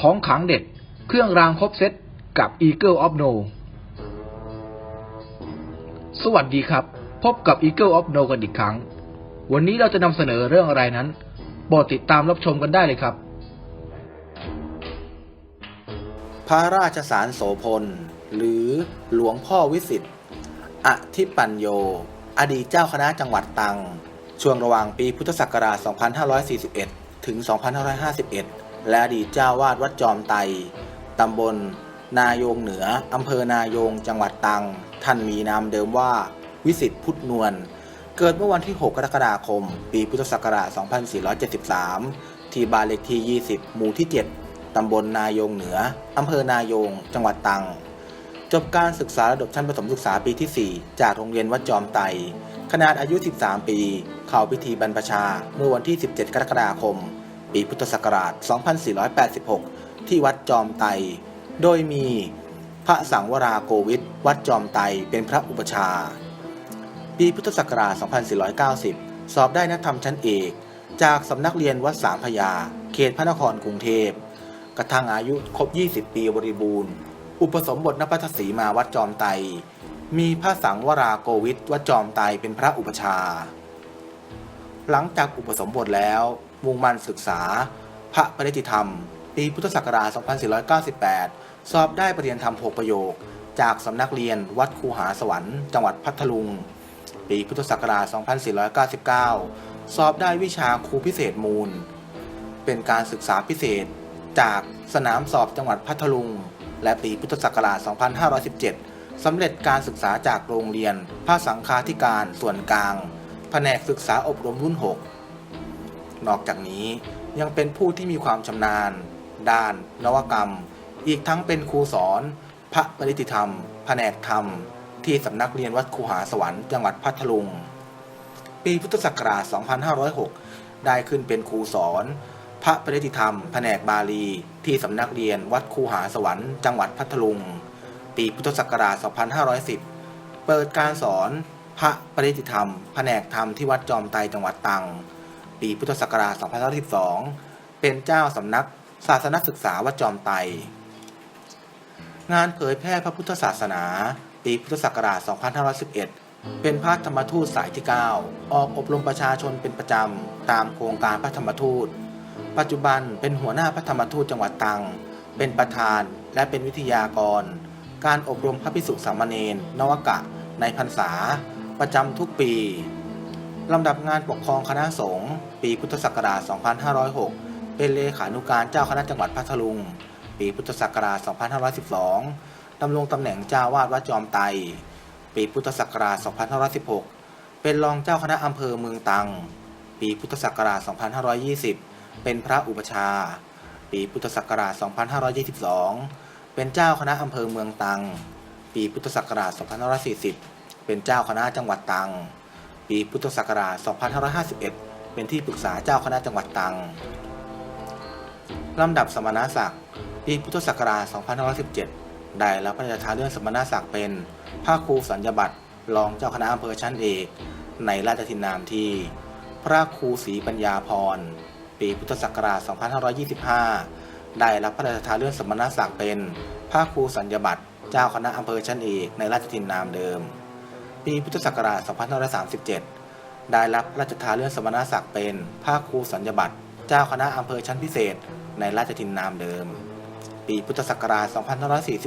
ของขังเด็ด เครื่องรางครบเซตกับ Eagle of No สวัสดีครับ พบกับ Eagle of No กันอีกครั้ง วันนี้เราจะนำเสนอเรื่องอะไรนั้นโปรดติดตามรับชมกันได้เลยครับ พระราชสารโสพล หรือหลวงพ่อวิสิทธิ์อธิปัญโย อดีตเจ้าคณะจังหวัดตรัง ช่วงระหว่างปีพุทธศักราช 2541 ถึง 2551 และอดีตเจ้าวาดวัดจอมไตตำบล นายงเหนืออำเภอนายงจังหวัดตรัง ท่านมีนามเดิมว่า วิสิทธิพุทธนวลเกิดเมื่อวันที่ 6 กรกฎาคม ปีพุทธศักราช 2473 ที่บ้านเลขที่ 20 หมู่ที่ 7 ตำบลนายงเหนืออำเภอนายง จังหวัดตรัง จบการศึกษาระดับชั้นประถมศึกษาปีที่ 4 จากโรงเรียนวัดจอมไตขนาดอายุ 13 ปี เข้าพิธีบรรพชา เมื่อวันที่ 17 กรกฎาคม ปีพุทธศักราช 2486 ที่วัดจอมไต โดยมีพระสังวราโกวิทวัดจอมไตเป็นพระอุปชา ปีพุทธศักราช 2490 สอบได้นักธรรมชั้นเอก จากสำนักเรียนวัดสามพยา เขตพระนครกรุงเทพ กระทั่งอายุครบ 20 ปีบริบูรณ์ อุปสมบทนภัทสีมาวัดจอมไต มีพระสังวราโกวิทวัดจอมไตเป็นพระอุปชา หลังจากอุปสมบทแล้ว มุ่งมั่นศึกษา พระปริติธรรม ปีพุทธศักราช 2498 สอบได้ปริญญาธรรม 6 ประโยค จากสำนักเรียนวัดคูหาสวรรค์จังหวัดพัทลุง ปีพุทธศักราช 2499 สอบได้วิชาครูพิเศษมูล เป็นการศึกษาพิเศษ จากสนามสอบจังหวัดพัทลุง และปีพุทธศักราช 2517 สำเร็จการศึกษาจากโรงเรียนภาสังฆาธิการส่วนกลาง แผนกศึกษาอบรมรุ่น 6 นอกจากนี้ยังเป็นผู้ที่มีความชำนาญ ด้าน นวกรรม อีกทั้งเป็นครูสอน พระปริติธรรม แผนกธรรม ที่สำนักเรียนวัดคูหาสวรรค์จังหวัดพัทลุง ปีพุทธศักราช 2506 ได้ขึ้นเป็นครูสอน พระปริติธรรม แผนกบาลี ที่สำนักเรียนวัดคูหาสวรรค์จังหวัดพัทลุง ปีพุทธศักราช 2510 เปิดการสอนพระปริติธรรม แผนกธรรมที่วัดจอมไตจังหวัดตรัง ปีพุทธศักราช2512 เป็นเจ้าสำนักศาสนศึกษาวัดจอมไต งานเผยแพร่พระพุทธศาสนา ปีพุทธศักราช2511 เป็นพระธรรมทูตสายที่ 9 ออกอบรมประชาชนเป็นประจำ ตามโครงการพระธรรมทูต ปัจจุบันเป็นหัวหน้าพระธรรมทูตจังหวัดตรัง เป็นประธานและเป็นวิทยากร การอบรมพระภิกษุสามเณรนวกะ ในพรรษา ประจำทุกปี ลำดับงานปกครองคณะสงฆ์ปีพุทธศักราช 2506 เป็นเลขานุการเจ้าคณะจังหวัดพัทลุง ปีพุทธศักราช 2512 ดำรงตำแหน่งเจ้าวาดวัดจอมไต ปีพุทธศักราช 2516 เป็นรองเจ้าคณะอำเภอเมืองตัง ปีพุทธศักราช 2520 เป็นพระอุปชา ปีพุทธศักราช 2522 เป็นเจ้าคณะอำเภอเมืองตัง ปีพุทธศักราช 2540 เป็นเจ้าคณะจังหวัดตัง ปีพุทธศักราช 2551 เป็นที่ปรึกษาเจ้าคณะจังหวัดตรังลำดับสมณศักดิ์ปีพุทธศักราช 2517 ได้รับพระราชทานเลื่อนสมณศักดิ์เป็นพระครูสัญญบัตรรองเจ้าคณะอำเภอชั้นเอกในราชทินนามที่ พระครูศรีปัญญาพร ปีพุทธศักราช 2525 ได้รับพระราชทานเลื่อนสมณศักดิ์เป็นพระครูสัญญบัตรเจ้าคณะอำเภอชั้นเอกในราชทินนามเดิม ปีพุทธศักราช 2537 ได้รับพระราชทานเลื่อนสมณศักดิ์เป็นพระครูสัญญบัตร เจ้าคณะอำเภอชั้นพิเศษ ในราชทินนามเดิม ปีพุทธศักราช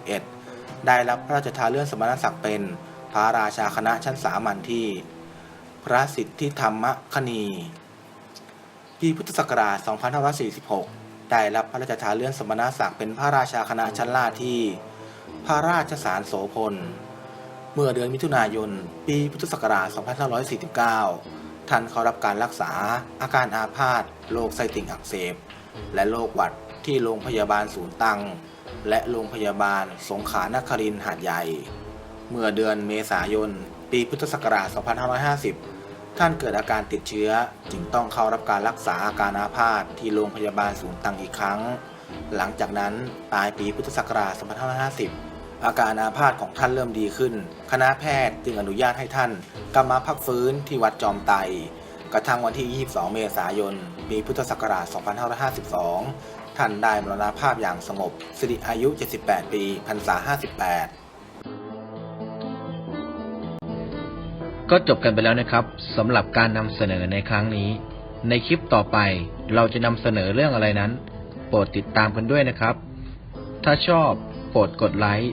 2541 ได้รับพระราชทานเลื่อนสมณศักดิ์เป็นพระราชาคณะชั้นสามัญที่ พระสิทธิธรรมคณี ปีพุทธศักราช 2546 ได้รับพระราชทานเลื่อนสมณศักดิ์เป็นพระราชาคณะชั้นลาที่ พระราชสารโสพล เมื่อเดือนมิถุนายน ปีพุทธศักราช 2549 ท่านเข้ารับการรักษาอาการอาพาธโรคไส้ติ่งอักเสบ และโรคหวัดที่โรงพยาบาลศูนย์ตัง และโรงพยาบาลสงขลานครินหาดใหญ่ เมื่อเดือนเมษายน ปีพุทธศักราช 2550 ท่านเกิดอาการติดเชื้อจึงต้องเข้ารับการรักษาอาการอาภาษที่โรงพยาบาลศูนย์ตังอีกครั้ง หลังจากนั้นปลายปีพุทธศักราช 2550 อาการอาภาษของท่านเริ่มดีขึ้น คณะแพทย์จึงอนุญาตให้ท่านกลับมาพักฟื้นที่วัดจอมไต กระทั่งวันที่ 22 เมษายน ปีพุทธศักราช 2552 ท่านได้มรณภาพอย่างสงบสิริอายุ 78 ปีพรรษา 58ก็จบกันไปแล้วนะครับสำหรับการนำเสนอในครั้งนี้ ในคลิปต่อไปเราจะนำเสนอเรื่องอะไรนั้น โปรดติดตามกันด้วยนะครับ ถ้าชอบโปรดกดไลค์